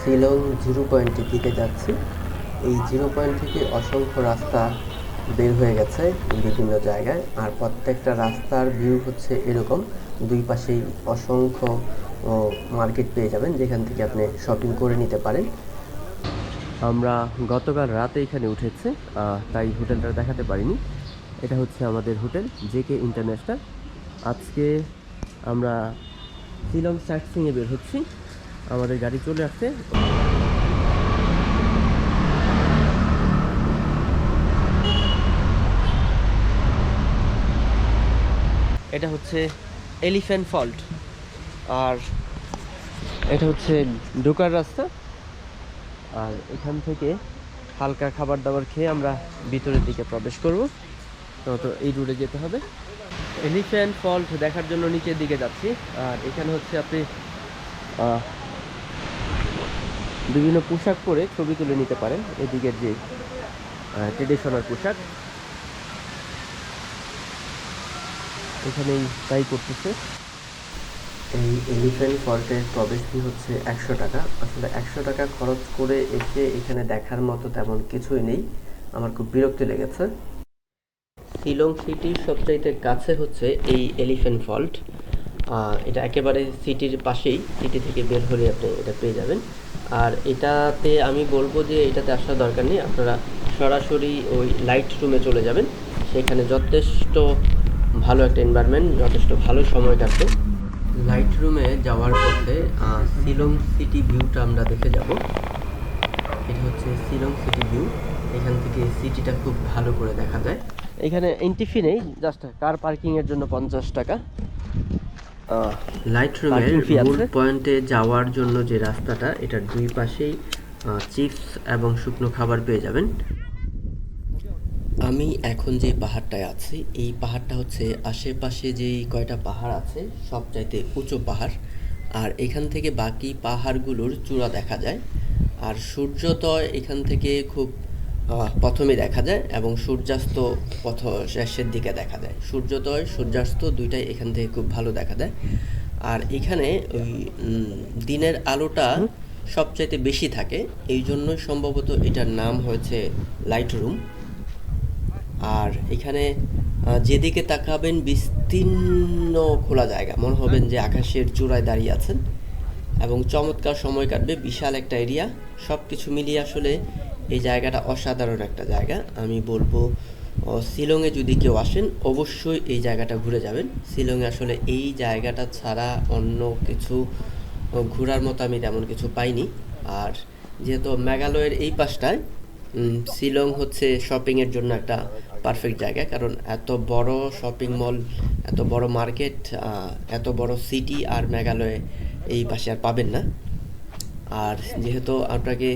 Shillong zero পয়েন্টের দিকে যাচ্ছি। এই জিরো পয়েন্ট থেকে অসংখ্য রাস্তা বের হয়ে গেছে বিভিন্ন জায়গায়। আর প্রত্যেকটা রাস্তার ভিউ হচ্ছে এরকম। দুই পাশেই অসংখ্য মার্কেট পেয়ে যাবেন, যেখান থেকে আপনি শপিং করে নিতে পারেন। আমরা গতকাল রাতে এখানে উঠেছি তাই হোটেলটা দেখাতে পারিনি। এটা হচ্ছে আমাদের হোটেল, জেকে ইন্টারন্যাশনাল। আজকে আমরা শিলং সাইট সিংয়ে বের হচ্ছি। আমাদের গাড়ি চলে আসছে। এটা হচ্ছে এলিফ্যান্ট ফল্ট আর এটা হচ্ছে ঢোকার রাস্তা। আর এখান থেকে হালকা খাবার দাবার খেয়ে আমরা ভিতরের দিকে প্রবেশ করব। তো এই রুটে যেতে হবে। এলিফ্যান্ট ফল্ট দেখার জন্য নিচের দিকে যাচ্ছি। আর এখানে হচ্ছে আপনি বিভিন্ন পোশাক পরে ছবি তুলে নিতে পারেন। এদিকের যে ট্রেডিশনাল পোশাক এখানেই তাই করতেছে। এই এলিফ্যান্ট ফল্টের প্রবেশ ফি হচ্ছে একশো টাকা। আসলে একশো টাকা খরচ করে এসে এখানে দেখার মতো তেমন কিছুই নেই। আমার খুব বিরক্তি লেগেছে। শিলং সিটির সবচাইতে কাছে হচ্ছে এই এলিফ্যান্ট ফল্ট এটা একেবারে সিটির পাশেই, সিটি থেকে বের হলে আপনি এটা পেয়ে যাবেন। আর এটাতে আমি বলব যে এটাতে আসার দরকার নেই, আপনারা সরাসরি ওই লাইট রুমে চলে যাবেন। সেখানে যথেষ্ট ভালো একটা এনভায়রনমেন্ট যথেষ্ট ভালো সময় কাটবে। লাইট রুমে যাওয়ার পথে শিলং সিটি ভিউটা আমরা দেখে যাব। এটা হচ্ছে শিলং সিটি ভিউ এখান থেকে সিটিটা খুব ভালো করে দেখা যায়। এখানে এন্ট্রি ফি নেই জাস্ট কার পার্কিং এর জন্য পঞ্চাশ টাকা। লাইট রুমের Parking fee মূল পয়েন্টে যাওয়ার জন্য যে রাস্তাটা এটার দুই পাশেই চিপস এবং শুকনো খাবার পেয়ে যাবেন। আমি এখন যে পাহাড়টায় আছি এই পাহাড়টা হচ্ছে আশেপাশে যেই কয়টা পাহাড় আছে সব চাইতে উঁচু পাহাড়। আর এখান থেকে বাকি পাহাড়গুলোর চূড়া দেখা যায়। আর সূর্যোদয় এখান থেকে খুব প্রথমে দেখা যায় এবং সূর্যাস্ত পথ শেষের দিকে দেখা যায়। সূর্যোদয় সূর্যাস্ত দুইটাই এখান থেকে খুব ভালো দেখা যায়। আর এখানে ওই দিনের আলোটা সবচাইতে বেশি থাকে। এই জন্যই সম্ভবত এটার নাম হয়েছে লাইট রুম আর এখানে যেদিকে তাকাবেন বিস্তীর্ণ খোলা জায়গা। মনে হবেন যে আকাশের চূড়ায় দাঁড়িয়ে আছেন। এবং চমৎকার সময় কাটবে বিশাল একটা এরিয়া সব কিছু মিলিয়ে আসলে এই জায়গাটা অসাধারণ একটা জায়গা। আমি বলব শিলংয়ে যদি কেউ আসেন, অবশ্যই এই জায়গাটা ঘুরে যাবেন। শিলংয়ে আসলে এই জায়গাটা ছাড়া অন্য কিছু ঘোরার মতো আমি তেমন কিছু পাইনি। আর যেহেতু মেঘালয়ের এই পাশটায় শিলং হচ্ছে শপিংয়ের জন্য একটা পারফেক্ট জায়গা। কারণ এত বড় শপিং মল, এত বড় মার্কেট এত বড় সিটি আর মেঘালয়ে এই পাশে আর পাবেন না। আর যেহেতু আপনাকে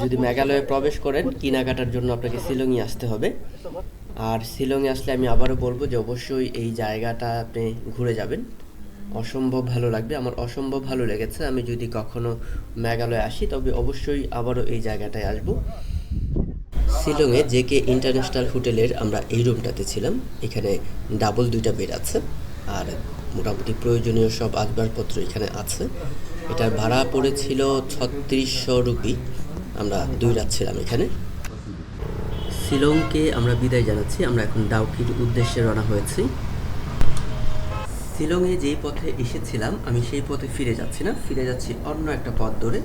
যদি মেঘালয়ে প্রবেশ করেন, কেনাকাটার জন্য আপনাকে শিলংয়ে আসতে হবে। আর শিলংয়ে আসলে আমি আবারও বলব যে অবশ্যই এই জায়গাটা আপনি ঘুরে যাবেন। অসম্ভব ভালো লাগবে। আমার অসম্ভব ভালো লেগেছে। আমি যদি কখনো মেঘালয়ে আসি, তবে অবশ্যই আবারও এই জায়গাটায় আসব। শিলংয়ে জেকে ইন্টারন্যাশনাল হোটেলের আমরা এই রুমটাতে ছিলাম। এখানে ডাবল দুইটা বেড আছে। আর মোটামুটি প্রয়োজনীয় সব আসবাবপত্র এখানে আছে। এটার ভাড়া পড়েছিল ছত্রিশশো রুপি। আমরা দুই রাত ছিলাম এখানে। শিলংকে আমরা বিদায় জানাচ্ছি। আমরা এখন ডাউকির উদ্দেশ্যে রওনা হয়েছি। শিলংয়ে যেই পথে এসেছিলাম, আমি সেই পথে ফিরে যাচ্ছি না। ফিরে যাচ্ছি অন্য একটা পথ ধরে।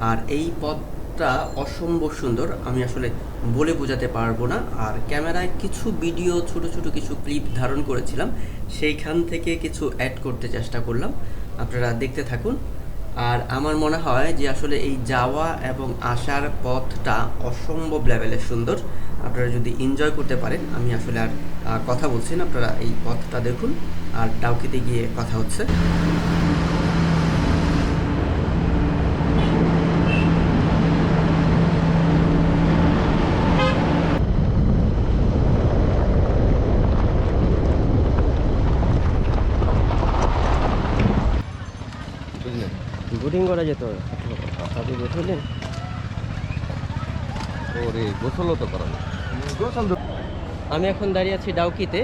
আর এই পথটা অসম্ভব সুন্দর। আমি আসলে বলে বোঝাতে পারব না। আর ক্যামেরায় কিছু ভিডিও, ছোট ছোট কিছু ক্লিপ ধারণ করেছিলাম। সেইখান থেকে কিছু অ্যাড করতে চেষ্টা করলাম। আপনারা দেখতে থাকুন। আর আমার মনে হয় যে আসলে এই যাওয়া এবং আসার পথটা অসম্ভব লেভেলের সুন্দর। আপনারা যদি এনজয় করতে পারেন, আমি আসলে আর কথা বলছি না, আপনারা এই পথটা দেখুন। আর ডাউকিতে গিয়ে কথা হচ্ছে। বোটিং করা যেত। আপনি বের ওরে গোসলও তো করানো গোসল আমি এখন দাঁড়িয়ে আছি ডাউকিতে।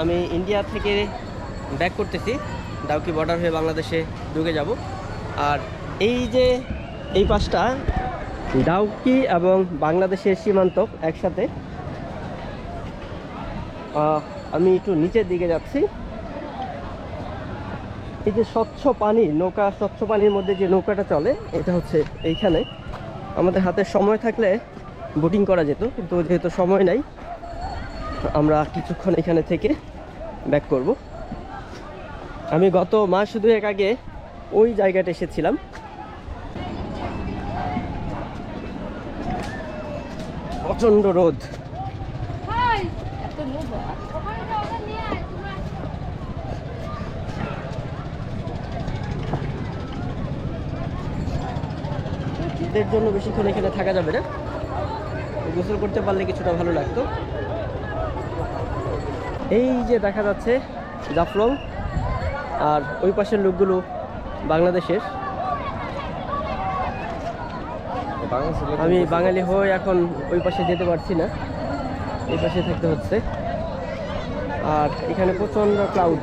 আমি ইন্ডিয়া থেকে ব্যাক করতেছি। ডাউকি বর্ডার হয়ে বাংলাদেশে ঢুকে যাব। আর এই যে এই পাশটা ডাউকি এবং বাংলাদেশের সীমান্ত একসাথে। আমি একটু নিচের দিকে যাচ্ছি। এই যে স্বচ্ছ পানি, নৌকা, স্বচ্ছ পানির মধ্যে যে নৌকাটা চলে, এটা হচ্ছে এইখানে। আমাদের হাতে সময় থাকলে বোটিং করা যেত, কিন্তু যেহেতু সময় নাই, আমরা কিছুক্ষণ এখানে থেকে ব্যাক করব। আমি গত মাস দুয়েক আগে ওই জায়গাটা এসেছিলাম। প্রচণ্ড রোদ। এর জন্য বেশিক্ষণ এখানে থাকা যাবে না। গোসল করতে পারলে কিছুটা ভালো লাগতো। এই যে দেখা যাচ্ছে জাফলং আর ওই পাশের লোকগুলো বাংলাদেশের। আমি বাঙালি হয়ে এখন ওই পাশে যেতে পারছি না। এই পাশে থাকতে হচ্ছে। আর এখানে প্রচণ্ড ক্লাউড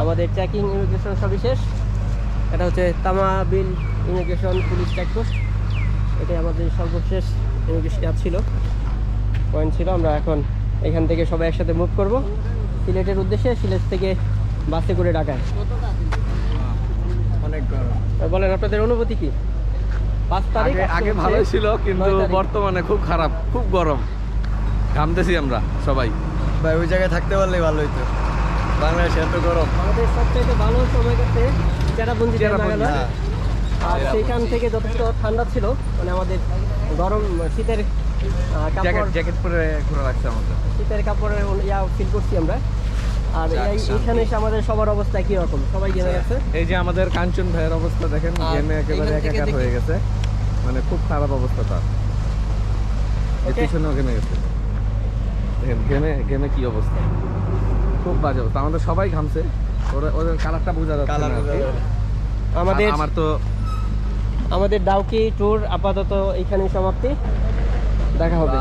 আমাদের চেকিং ইমিগ্রেশন সবই শেষ। এটা হচ্ছে তামাবিল ইমিগ্রেশন পুলিশ চেকপোস্ট এটাই আমাদের সর্বশেষ ইমিগ্রেশন ছিল। পয়েন্ট ছিল, আমরা এখন এখান থেকে সবাই একসাথে মুভ করব। সিলেটের উদ্দেশ্যে সিলেট থেকে বাসে করে ঢাকায়। অনেক গরম। বলেন আপনাদের অনুভূতি কি? পাঁচ তারিখ আগে ভালোই ছিল কিন্তু বর্তমানে খুব খারাপ খুব গরম। ঘামতেছি আমরা সবাই। ভাই ওই জায়গায় থাকতে পারলেই ভালো হইতো। বাংলাদেশে এত গরম। আমাদের সবচাইতে ভালো সময় কাছে চেরাপুঞ্জি হ্যাঁ। আর সেইখান থেকে যথেষ্ট ঠান্ডা ছিল মানে আমাদের গরম শীতের জ্যাকেট কাপড় জ্যাকেট পরে ঘোরা লাগছে আমাদের শীতের কাপড়ের ইয়া ফিল করছি আমরা। আর এসে আমাদের সবার অবস্থা কি রকম। সবাই জেনে গেছে? এই যে আমাদের কাঞ্চন ভাইয়ের অবস্থা দেখেন গেমে একেবারে একাকার হয়ে গেছে। মানে খুব খারাপ অবস্থা তার। এই Okay. পিছনেও গেমে গেছে। দেখেন গেমে গেমে কি অবস্থা? খুব বাজে অবস্থা। আমাদের সবাই ঘামছে। ওরা- ওদের কালারটা বোঝা যাচ্ছে না আমাদের আমার তো আমাদের ডাউকি ট্যুর আপাতত এইখানেই সমাপ্তি। দেখা হবে.